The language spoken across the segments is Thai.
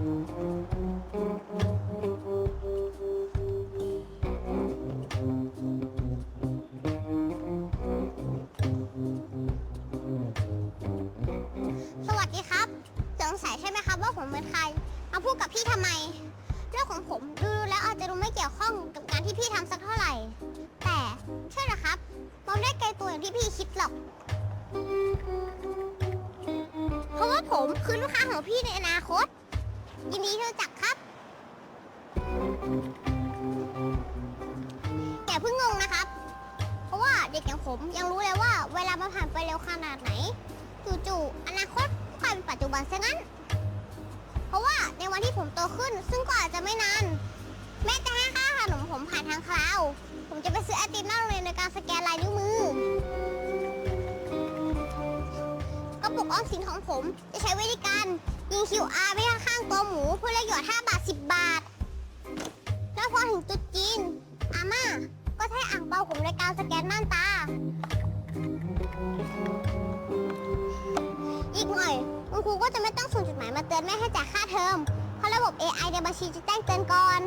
สวัสดีครับสงสัยใช่ไหมครับว่าผมเป็นใคร มาพูดกับพี่ทำไม เรื่องของผมดูๆแล้วอาจจะดูไม่เกี่ยวข้องกับการที่พี่ทำสักเท่าไหร่ แต่เชื่อนะครับผมไม่ได้ไกลตัวอย่างที่พี่คิดหรอก เพราะว่าผมคือลูกค้าของพี่ในอนาคต ยินดีที่รู้จักครับ แต่เพิ่งงงนะครับ เพราะว่าเด็กอย่างผมยังรู้เลยว่าเวลามันผ่านไปเร็วขนาดไหน จู่ๆอนาคตก็กลายเป็นปัจจุบันซะงั้น เพราะว่าในวันที่ผมโตขึ้น ซึ่งก็อาจจะไม่นาน แม่จะให้ค่าขนมผมผ่านทางคลาวผมจะไปซื้อไอติมหน้าโรงเรียนโดยการสแกนลายนิ้วมือ กระปุกออมสินของผมจะใช้วิธีการยิง QR ไปข้างๆ ตัวหมูเพื่อเลือกหยอด5บาท 10 บาท แล้วพอถึงจุดจีน อาม่าก็ใช้อ่างเปาผมในการสแกนม่านตา อีกหน่อยคุณครูก็จะไม่ต้องส่งจดหมายมาเตือนแม่ให้จ่ายค่าเทอม เพราะระบบ AI ในบัญชีจะแจ้งเตือนก่อน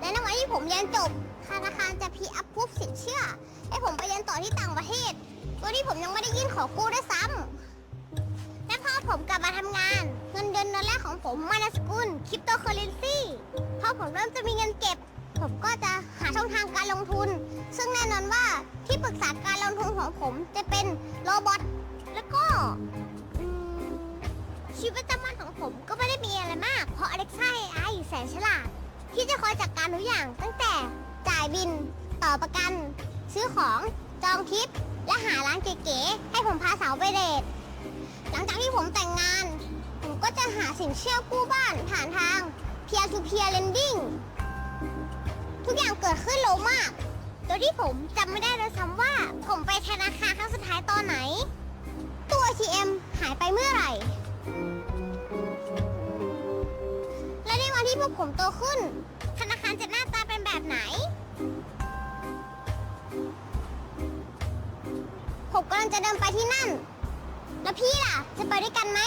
และในวันที่ผมเรียนจบธนาคารจะพีอัพพูฟสินเชื่อ ผมไปเรียนต่อที่ต่างประเทศโดยที่ผมยังไม่ได้ยื่นขอกู้ด้วยซ้ำและพอผมกลับมาทำงาน เงินเดือนเดือนแรกของผมมาในสกุลคริปโตเคอเรนซีพอผมเริ่มจะมีเงินเก็บ ผมก็จะหาช่องทางการลงทุน ซึ่งแน่นอนว่าที่ปรึกษาการลงทุนของผมจะเป็นโรบอทแล้วก็อืมชีวิตประจำวันของผมก็ไม่ได้มีอะไรมาก เพราะ Alexa AI แสนฉลาด ที่จะคอยจัดการทุกอย่างตั้งแต่จ่ายบินต่อประกัน ซื้อของ จองทริป และหาร้านเก๋ๆ ให้ผมพาสาวไปเดท หลังจากที่ผมแต่งงาน ผมก็จะหาสินเชื่อกู้บ้านผ่านทาง peer to peer lending ทุกอย่างเกิดขึ้นเร็วมาก โดยที่ผมจำไม่ได้เลยซ้ำว่า ผมไปธนาคารครั้งสุดท้ายตอนไหนตู้ ATM หายไปเมื่อไหร่ และในวันที่พวกผมโตขึ้น ธนาคารจะหน้าตาเป็นแบบไหน ผมกำลังจะเดินไปที่นั่น แล้วพี่ล่ะ จะไปด้วยกันไหม